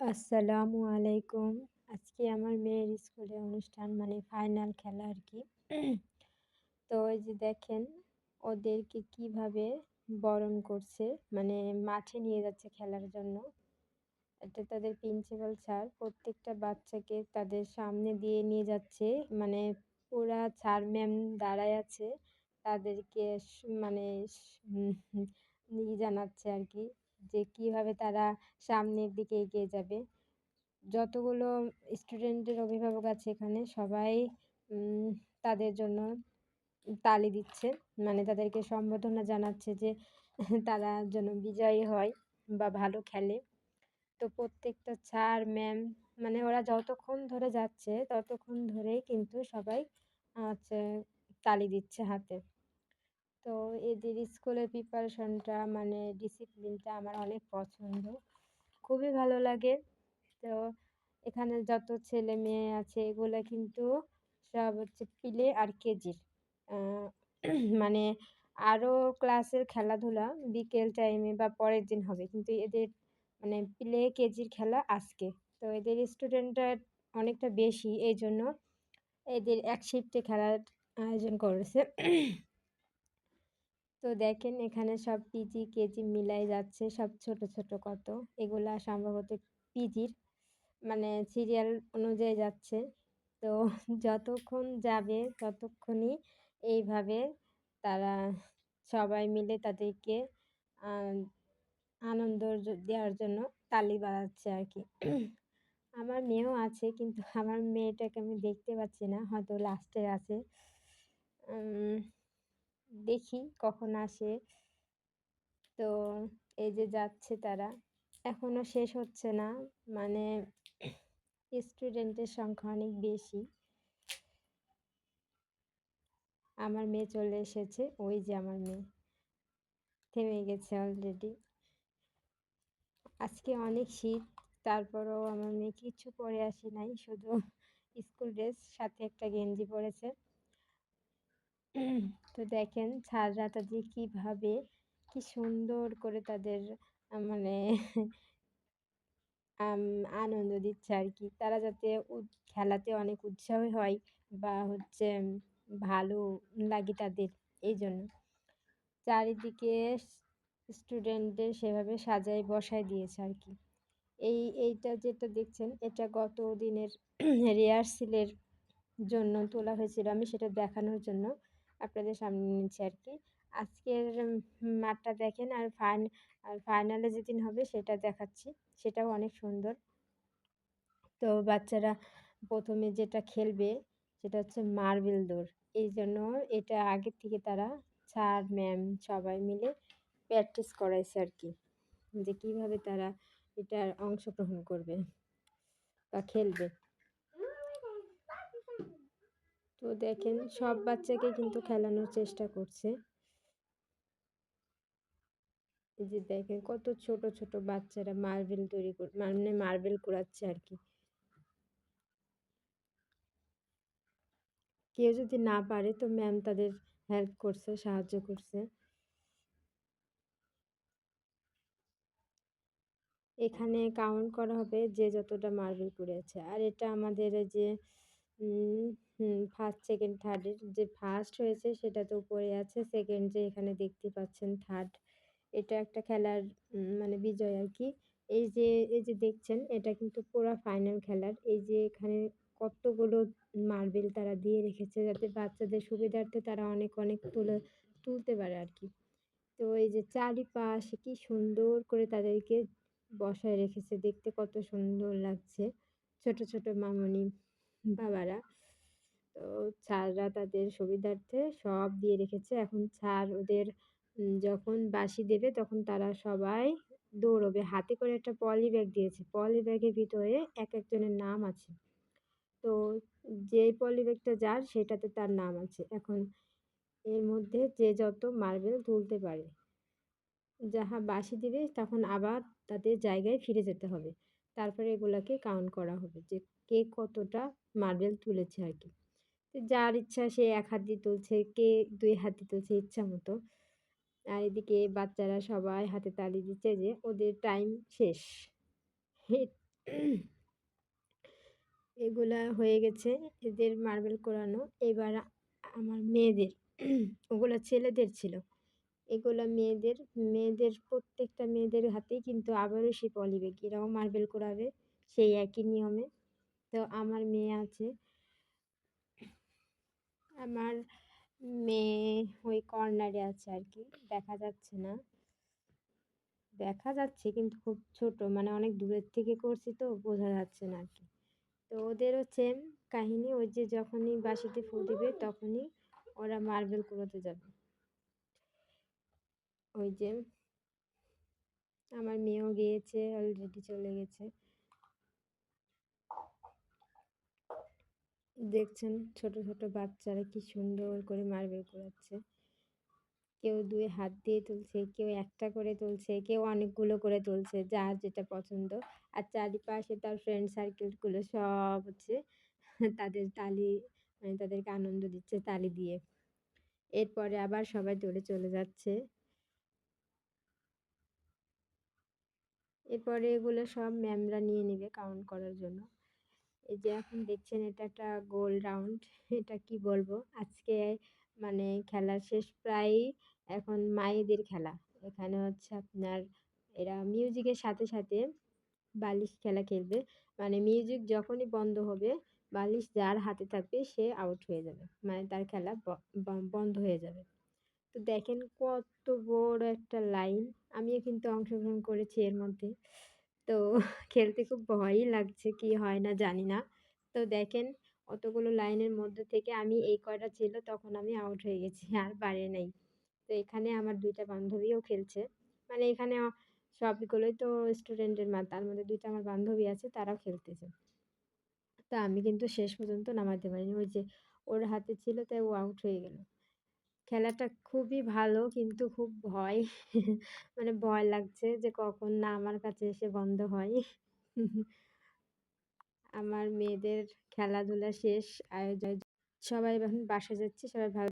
আসসালামু আলাইকুম। আজকে আমার মেয়ের স্কুলে অনুষ্ঠান মানে ফাইনাল খেলা আর কি তো ওই যে দেখেন ওদেরকে কীভাবে বরণ করছে, মানে মাঠে নিয়ে যাচ্ছে খেলার জন্য। এটা তাদের প্রিন্সিপাল স্যার প্রত্যেকটা বাচ্চাকে তাদের সামনে দিয়ে নিয়ে যাচ্ছে। মানে পুরা স্যার ম্যাম দাঁড়ায় আছে। তাদেরকে মানে জানাচ্ছে আরকি যে কীভাবে তারা সামনের দিকে এগিয়ে যাবে। যতগুলো স্টুডেন্টের অভিভাবক আছে এখানে, সবাই তাদের জন্য তালি দিচ্ছে। মানে তাদেরকে সম্বোধনা জানাচ্ছে যে তারা যেন বিজয়ী হয় বা ভালো খেলে। তো প্রত্যেকটা স্যার, ম্যাম মানে ওরা যতক্ষণ ধরে যাচ্ছে, ততক্ষণ ধরেই কিন্তু সবাই হচ্ছে তালি দিচ্ছে হাতে। তো এদের স্কুলের প্রিপারেশনটা মানে ডিসিপ্লিনটা আমার অনেক পছন্দ। খুবই ভালো লাগে। তো এখানে যত ছেলে মেয়ে আছে এগুলো কিন্তু সব হচ্ছে প্লে আর কেজির। মানে আরও ক্লাসের খেলাধুলা বিকেল টাইমে বা পরের দিন হবে। কিন্তু এদের মানে প্লে কেজির খেলা আজকে। তো এদের স্টুডেন্টটা অনেকটা বেশি এই জন্য এদের এক শিফটে খেলার আয়োজন করেছে। তো দেখেন এখানে সব পিজি, কেজি মিলাই যাচ্ছে সব ছোট, ছোট কত। এগুলা সম্ভবত পিজির মানে সিরিয়াল অনুযায়ী যাচ্ছে। তো যতক্ষণ যাবে ততক্ষণই এইভাবে তারা সবাই মিলে তাদেরকে আনন্দ দেওয়ার জন্য তালি বাজাচ্ছে আরকি। আমার মেয়েও আছে কিন্তু আমার মেয়েটাকে আমি দেখতে পাচ্ছি না। হয়তো লাস্টে আছে। দেখি কখন আসে। তো এই যে যাচ্ছে তারা। এখনও শেষ হচ্ছে না। মানে স্টুডেন্টের সংখ্যা অনেক বেশি। আমার মেয়ে চলে এসেছে। ওই যে আমার মেয়ে। থেমে গেছে অলরেডি। আজকে অনেক শীত। তারপরেও আমার মেয়ে কিচ্ছু পরে আসে নাই। শুধু স্কুল ড্রেস সাথে একটা গেঞ্জি পরেছে। তো দেখেন স্যাররা তাদের কীভাবে কি সুন্দর করে তাদের মানে আনন্দ দিচ্ছে আর কি তারা যাতে খেলাতে অনেক উৎসাহ হয় বা হচ্ছে ভালো লাগে তাদের এই জন্য চারিদিকে স্টুডেন্টদের সেভাবে সাজায় বসায় দিয়েছে আর কি এই, এইটা যেটা দেখছেন, এটা গত দিনের রিহার্সেলের জন্য তোলা হয়েছিল। আমি সেটা দেখানোর জন্য। আপনাদের সামনে নিচ্ছি আর কি আজকের মাঠটা দেখেন আর ফাইন আর ফাইনালে যেদিন হবে সেটা দেখাচ্ছি। সেটাও অনেক সুন্দর। তো বাচ্চারা প্রথমে যেটা খেলবে সেটা হচ্ছে মার্বেল দৌড়। এই জন্য এটা আগের থেকে তারা স্যার, ম্যাম সবাই মিলে প্র্যাকটিস করাইছে আর কি যে কীভাবে তারা এটার অংশগ্রহণ করবে বা খেলবে। তো দেখেন সব বাচ্চাকে কিন্তু খেলানোর চেষ্টা করছে। এই যে দেখেন কত ছোট, ছোট বাচ্চারা মার্বেল তৈরি মানে মার্বেল কুড়াচ্ছে আর কি কেউ যদি না পারে তো ম্যাম তাদের হেল্প করছে, সাহায্য করছে। এখানে কাউন্ট করা হবে যে যতটা মার্বেল কুড়িয়েছে। আর এটা আমাদের যে ফার্স্ট, সেকেন্ড, থার্ডের যে ফার্স্ট হয়েছে সেটা তো উপরে আছে। সেকেন্ড যে এখানে দেখতে পাচ্ছেন থার্ড এটা একটা খেলার মানে বিজয় আর কি এই যে এই যে দেখছেন এটা কিন্তু পুরা ফাইনাল খেলার। এই যে এখানে কতগুলো মার্বেল তারা দিয়ে রেখেছে যাতে বাচ্চাদের সুবিধার্থে তারা অনেক, অনেক তুলে তুলতে পারে আর কি তো এই যে চারিপাশে কি সুন্দর করে তাদেরকে বসায় রেখেছে দেখতে কত সুন্দর লাগছে। ছোট, ছোট মামনি বাবারা। তো স্যাররা তাদের সুবিধার্থে সব দিয়ে রেখেছে। এখন স্যার ওদের যখন বাঁশি দেবে তখন তারা সবাই দৌড়বে। হাতে করে একটা পলি ব্যাগ দিয়েছে। পলি ব্যাগের ভিতরে একেকজনের নাম আছে। তো যেই পলি ব্যাগটা যার, সেটাতে তার নাম আছে। এখন এর মধ্যে যে যত মার্বেল তুলতে পারে। যাহা বাঁশি দিবে, তখন আবার তাদের জায়গায় ফিরে যেতে হবে। তারপরে এগুলাকে কাউন্ট করা হবে যে কে কতটা মার্বেল তুলেছে আর কি যার ইচ্ছা সে এক হাত দিয়ে তুলছে, কে দুই হাত দিয়ে তুলছে ইচ্ছা মতো। আর এদিকে বাচ্চারা সবাই হাতে তালি দিচ্ছে যে ওদের টাইম শেষ। এগুলা হয়ে গেছে এদের মার্বেল করানো। এবার আমার মেয়েদের ওগুলো ছেলেদের ছিল। এগুলো মেয়েদের মেয়েদের প্রত্যেকটা মেয়েদের হাতেই কিন্তু আবারও সে পলিবেগ এরাও মার্বেল করাবে সেই একই নিয়মে। তো আমার মেয়ে আছে। আমার মেয়ে ওই কর্নারে আছে আর কি দেখা যাচ্ছে না। দেখা যাচ্ছে কিন্তু খুব ছোট মানে অনেক দূরের থেকে করছি তো, বোঝা যাচ্ছে না আর কি তো ওদেরও সেম কাহিনী, ওই যে যখনই বাসিতে ফুল দিবে তখনই ওরা মার্বেল কুড়োতে যাবে। ওই যে আমার মেয়েও গিয়েছে অলরেডি চলে গেছে। দেখছেন ছোট ছোট বাচ্চারা কি সুন্দর করে মার্বেল কুড়াচ্ছে। কেউ দুই হাত দিয়ে তুলছে, কেউ একটা করে তুলছে, কেউ অনেকগুলো করে তুলছে, যার যেটা পছন্দ। আর চারিপাশে তার ফ্রেন্ড সার্কেলগুলো সব হচ্ছে তাদের তালি মানে তাদেরকে আনন্দ দিচ্ছে তালি দিয়ে। এরপরে আবার সবাই দৌড়ে চলে যাচ্ছে। এরপরে এগুলো সব ম্যামরা নিয়ে নেবে কাউন্ট করার জন্য। এই যে এখন দেখছেন এটা একটা গোল রাউন্ড এটা কি বলব? আজকে মানে খেলা শেষ প্রায় এখন মায়েদের খেলা। এখানে হচ্ছে আপনার এরা মিউজিকের সাথে সাথে বালিশ খেলা খেলবে। মানে মিউজিক যখনই বন্ধ হবে, বালিশ যার হাতে থাকবে সে আউট হয়ে যাবে। মানে তার খেলা বন্ধ হয়ে যাবে। তো দেখেন কত বড় একটা লাইন আমিও কিন্তু অংশগ্রহণ করেছি এর মধ্যে। তো খেলতে খুব ভয়ই লাগছে কি হয় না জানি না। তো দেখেন অতগুলো লাইনের মধ্যে থেকে আমি এই কয়টা ছিল তখন আমি আউট হয়ে গেছি, আর পারে নাই। তো এখানে আমার দুইটা বান্ধবীও খেলছে। মানে এখানে সবগুলোই তো স্টুডেন্টের মা তার মধ্যে দুইটা আমার বান্ধবী আছে, তারাও খেলতেছে। তা আমি কিন্তু শেষ পর্যন্ত নামাতে পারিনি, ওই যে ওর হাতে ছিল, তাই ও আউট হয়ে গেল। খেলাটা খুবই ভালো কিন্তু খুব ভয়। মানে ভয় লাগছে যে কখন না আমার কাছে এসে বন্ধ হয়। আমার মেয়েদের খেলাধুলা শেষ, আয়োজন সবাই এখন বাসা যাচ্ছে, সবাই ভালো